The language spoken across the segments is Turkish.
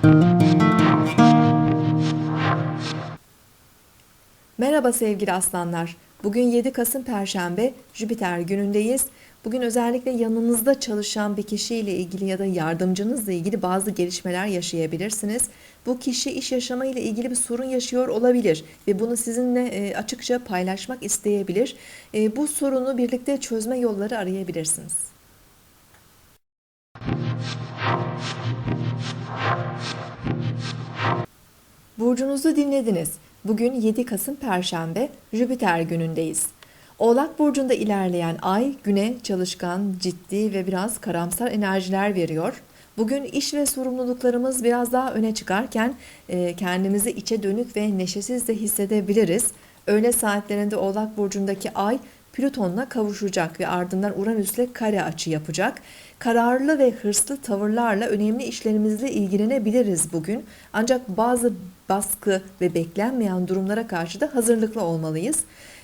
thank you. Merhaba sevgili aslanlar. Bugün 7 Kasım Perşembe, Jüpiter günündeyiz. Bugün özellikle yanınızda çalışan bir kişiyle ilgili ya da yardımcınızla ilgili bazı gelişmeler yaşayabilirsiniz. Bu kişi iş yaşama ile ilgili bir sorun yaşıyor olabilir ve bunu sizinle e, açıkça paylaşmak isteyebilir. E, Bu sorunu birlikte çözme yolları arayabilirsiniz. Burcunuzu dinlediniz. Bugün 7 Kasım Perşembe, Jüpiter günündeyiz. Oğlak Burcu'nda ilerleyen ay güne çalışkan, ciddi ve biraz karamsar enerjiler veriyor. Bugün iş ve sorumluluklarımız biraz daha öne çıkarken e, kendimizi içe dönük ve neşesiz de hissedebiliriz. Öğle saatlerinde Oğlak Burcu'ndaki ay Plüton'la kavuşacak ve ardından Uranüs'le kare açı yapacak. Kararlı ve hırslı tavırlarla önemli işlerimizle ilgilenebiliriz bugün. Ancak bazı baskı ve beklenmeyen durumlara karşı da hazırlıklı olmalıyız.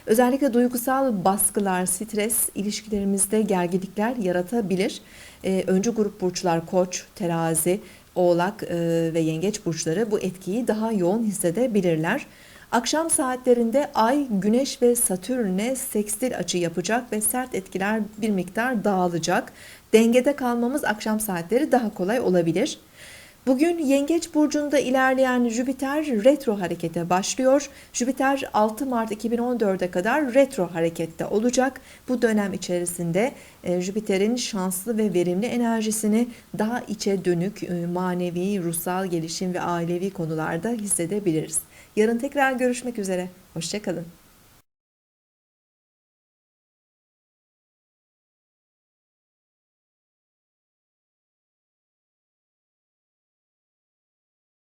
Özellikle duygusal baskılar, stres ilişkilerimizde gerginlikler yaratabilir. Ee, öncü grup burçlar Koç, Terazi, Oğlak e, ve Yengeç burçları bu etkiyi daha yoğun hissedebilirler. Akşam saatlerinde Ay, Güneş ve Satürn'e sekstil açı yapacak ve sert etkiler bir miktar dağılacak. Dengede kalmamız akşam saatleri daha kolay olabilir. Bugün Yengeç burcunda ilerleyen Jüpiter retro harekete başlıyor. Jüpiter 6 Mart 2014'e kadar retro harekette olacak. Bu dönem içerisinde e, Jüpiter'in şanslı ve verimli enerjisini daha içe dönük e, manevi, ruhsal gelişim ve ailevi konularda hissedebiliriz. Yarın tekrar görüşmek üzere. Hoşçakalın.